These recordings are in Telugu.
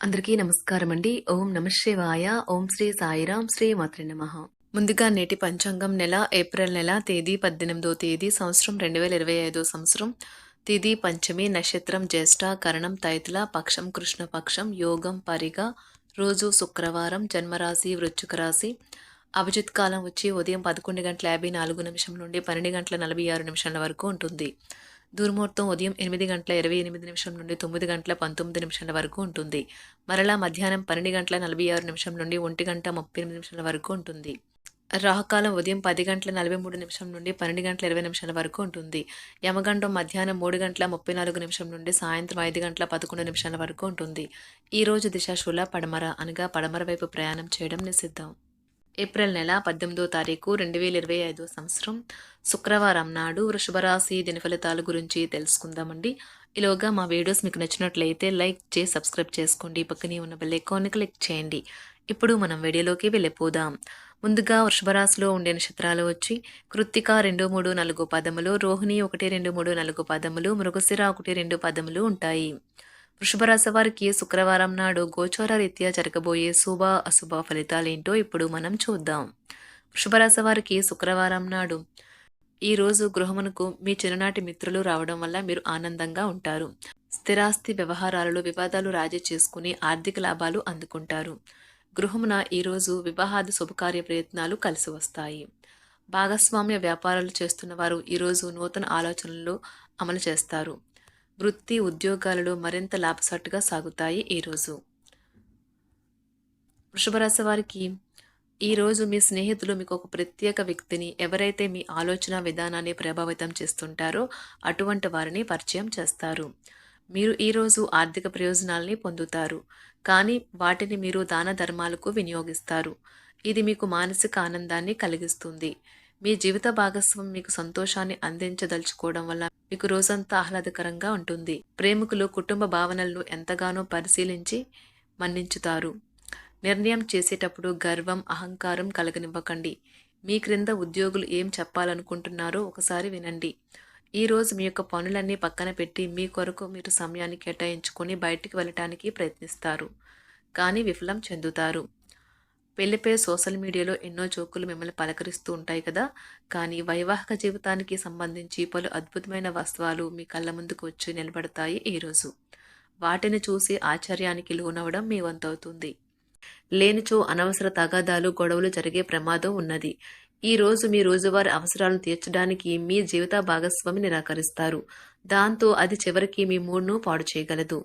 అందరికీ నమస్కారం అండి ఓం నమశివాయ ఓం శ్రీ సాయిరాం. శ్రీ మాత్రి నమ. ముందుగా నేటి పంచాంగం నెల ఏప్రిల్ నెల తేదీ పద్దెనిమిదో తేదీ సంవత్సరం రెండు వేల ఇరవై ఐదో సంవత్సరం. తిథి పంచమి నక్షత్రం జ్యేష్ఠ కరణం తైతుల పక్షం కృష్ణ పక్షం యోగం పరిగ రోజు శుక్రవారం జన్మరాశి వృశ్చిక రాశి. అభిజిత్ కాలం వచ్చి ఉదయం పదకొండు గంటల యాభై నాలుగు నిమిషం నుండి పన్నెండు గంటల నలభై ఆరు నిమిషాల వరకు ఉంటుంది. దుర్ముహూర్తం ఉదయం ఎనిమిది గంటల ఇరవై ఎనిమిది నిమిషం నుండి తొమ్మిది గంటల పంతొమ్మిది నిమిషాల వరకు ఉంటుంది. మరలా మధ్యాహ్నం పన్నెండు గంటల నలభై ఆరు నిమిషం నుండి ఒంటి గంట ముప్పై ఎనిమిది నిమిషాల వరకు ఉంటుంది. రాహకాలం ఉదయం పది గంటల నలభై మూడు నిమిషం నుండి పన్నెండు గంటల ఇరవై నిమిషాల వరకు ఉంటుంది. యమగండం మధ్యాహ్నం మూడు గంటల ముప్పై నాలుగు నిమిషం నుండి సాయంత్రం ఐదు గంటల పదకొండు నిమిషాల వరకు ఉంటుంది. ఈ రోజు దిశాశూల పడమర అనగా పడమర వైపు ప్రయాణం చేయడం నిషిద్ధం. ఏప్రిల్ నెల పద్దెనిమిదో తారీఖు రెండు వేల ఇరవై ఐదో సంవత్సరం. శుక్రవారం నాడు వృషభరాశి దినఫలితాల గురించి తెలుసుకుందామండి. ఇలాగా మా వీడియోస్ మీకు నచ్చినట్లయితే లైక్ చేసి సబ్స్క్రైబ్ చేసుకోండి. పక్కనే ఉన్న బెల్ ఐకాన్ని క్లిక్ చేయండి. ఇప్పుడు మనం వీడియోలోకి వెళ్ళిపోదాం. ముందుగా వృషభరాశిలో ఉండే నక్షత్రాలు వచ్చి కృత్తిక రెండు మూడు నాలుగు పదములు రోహిణి ఒకటి రెండు మూడు నాలుగు పదములు మృగశిర ఒకటి రెండు పదములు ఉంటాయి. వృషభరాశి వారికి శుక్రవారం నాడు గోచార రీత్యా జరగబోయే శుభ అశుభ ఫలితాలేంటో ఇప్పుడు మనం చూద్దాం. వృషభరాశి వారికి శుక్రవారం నాడు ఈ రోజు గృహమునకు మీ చిన్ననాటి మిత్రులు రావడం వల్ల మీరు ఆనందంగా ఉంటారు. స్థిరాస్తి వ్యవహారాలలో వివాదాలు రాజీ చేసుకుని ఆర్థిక లాభాలు అందుకుంటారు. గృహమున ఈరోజు వివాహాది శుభకార్య ప్రయత్నాలు కలిసి వస్తాయి. భాగస్వామ్య వ్యాపారాలు చేస్తున్న వారు ఈరోజు నూతన ఆలోచనలు అమలు చేస్తారు. వృత్తి ఉద్యోగాలలో మరింత లాభసాటుగా సాగుతాయి ఈరోజు. వృషభరాశి వారికి ఈరోజు మీ స్నేహితులు మీకు ఒక ప్రత్యేక వ్యక్తిని ఎవరైతే మీ ఆలోచన విధానాన్ని ప్రభావితం చేస్తుంటారో అటువంటి వారిని పరిచయం చేస్తారు. మీరు ఈరోజు ఆర్థిక ప్రయోజనాల్ని పొందుతారు. కానీ వాటిని మీరు దాన ధర్మాలకు వినియోగిస్తారు. ఇది మీకు మానసిక ఆనందాన్ని కలిగిస్తుంది. మీ జీవిత భాగస్వామి మీకు సంతోషాన్ని అందించదలుచుకోవడం వల్ల మీకు రోజంతా ఆహ్లాదకరంగా ఉంటుంది. ప్రేమికులు కుటుంబ భావనలను ఎంతగానో పరిశీలించి మన్నించుతారు. నిర్ణయం చేసేటప్పుడు గర్వం అహంకారం కలగనివ్వకండి. మీ క్రింద ఉద్యోగులు ఏం చెప్పాలనుకుంటున్నారో ఒకసారి వినండి. ఈ రోజు మీ యొక్క పనులన్నీ పక్కన పెట్టి మీ కొరకు మీరు సమయాన్ని కేటాయించుకొని బయటికి వెళ్ళటానికి ప్రయత్నిస్తారు. కానీ విఫలం చెందుతారు. పెళ్ళిపై సోషల్ మీడియాలో ఎన్నో జోకులు మిమ్మల్ని పలకరిస్తూ ఉంటాయి కదా. కానీ వైవాహిక జీవితానికి సంబంధించి పలు అద్భుతమైన వస్తువులు మీ కళ్ళ ముందుకు వచ్చి నిలబడతాయి ఈరోజు వాటిని చూసి ఆశ్చర్యానికి లోనవడం మీ వంతవుతుంది. లేనిచో అనవసర తగాదాలు గొడవలు జరిగే ప్రమాదం ఉన్నది. ఈ రోజు మీ రోజువారి అవసరాలను తీర్చడానికి మీ జీవిత భాగస్వామి నిరాకరిస్తారు. దాంతో అది చివరికి మీ మూడ్ను పాడు చేయగలదు.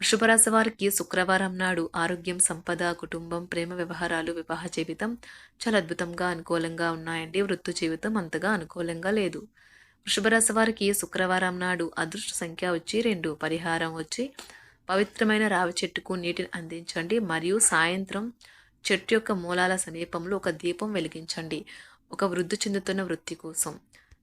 వృషభరాశి వారికి శుక్రవారం నాడు ఆరోగ్యం సంపద కుటుంబం ప్రేమ వ్యవహారాలు వివాహ జీవితం చాలా అద్భుతంగా అనుకూలంగా ఉన్నాయండి. వృత్తి జీవితం అంతగా అనుకూలంగా లేదు. వృషభరాశి వారికి శుక్రవారం నాడు అదృష్ట సంఖ్య వచ్చి రెండు పరిహారం వచ్చి పవిత్రమైన రావి చెట్టుకు నీటిని అందించండి. మరియు సాయంత్రం చెట్టు యొక్క మూలాల సమీపంలో ఒక దీపం వెలిగించండి. ఒక వృద్ధి చెందుతున్న వృత్తి కోసం.